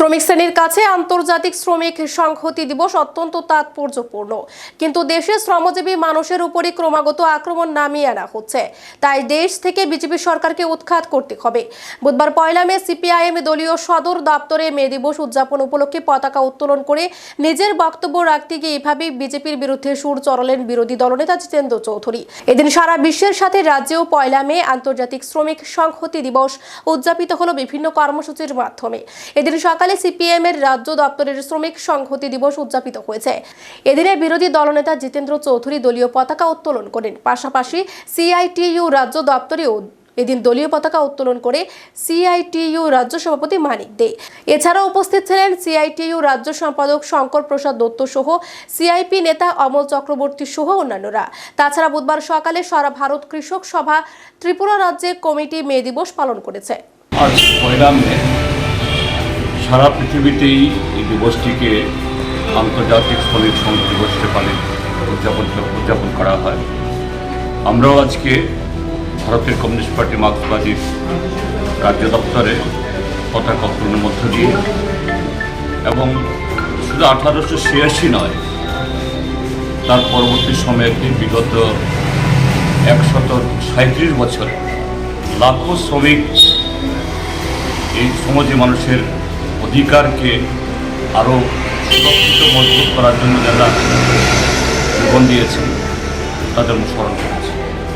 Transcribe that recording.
শ্রমিক শ্রেণির কাছে আন্তর্জাতিক শ্রমিক সংহতি দিবস অত্যন্ত তাৎপর্যপূর্ণ। কিন্তু দেশে শ্রমজীবী মানুষের উপরই ক্রমাগত আক্রমণ নামিয়ে আনা হচ্ছে। তাই দেশ থেকে বিজেপি সরকারকে উৎখাত করতে হবে। বুধবার পয়লা মে সিপিআইএম দলীয় সদর দপ্তরে মে দিবস উদযাপন উপলক্ষে পতাকা উত্তোলন করে নিজের বক্তব্য রাখতে গিয়ে এভাবেই বিজেপির বিরুদ্ধে সুর চড়লেন বিরোধী দলনেতা জিতেন্দ্র চৌধুরী। এদিন সারা বিশ্বের সাথে রাজ্যেও পয়লা মে আন্তর্জাতিক শ্রমিক সংহতি দিবস উদযাপিত হলো বিভিন্ন কর্মসূচির মাধ্যমে। এদিন সকালে সিপিএম এর রাজ্য দপ্তরের শ্রমিক সংহতি দিবস উদযাপিত হয়েছে। এদিনে বিরোধী দলনেতা জিতেন্দ্র চৌধুরী দলীয় পতাকা উত্তোলন করেন। পাশাপাশি সিআইটিইউ রাজ্য দপ্তরেও এদিন দলীয় পতাকা উত্তোলন করে সিআইটিইউ রাজ্য সভাপতি মানিক দে। এছাড়াও উপস্থিত ছিলেন সিআইটিইউ রাজ্য সম্পাদক শঙ্কর প্রসাদ দত্ত সহ সিআইপি নেতা অমল চক্রবর্তী সহ অন্যান্যরা। তাছাড়া বুধবার সকালে সারা ভারত কৃষক সভা ত্রিপুরা রাজ্যে কমিটি মে দিবস পালন করেছে। সারা পৃথিবীতেই এই দিবসটিকে আন্তর্জাতিক শ্রমিক সংঘ দিবস হিসেবে উদযাপন উদযাপন করা হয়। আমরাও আজকে ভারতের কমিউনিস্ট পার্টি মার্ক্সবাদীর রাজ্য দপ্তরে পতাকা উত্তোলনের মধ্য দিয়ে এবং শুধু আঠারোশো ছিয়াশি নয়, তার পরবর্তী সময়ে বিগত একশত সাঁত্রিশ বছর লাখো শ্রমিক এই সমাজে মানুষের অধিকারকে আরও সুরক্ষিত মজবুত করার জন্য যারা জীবন দিয়েছেন তাদের স্মরণ করি।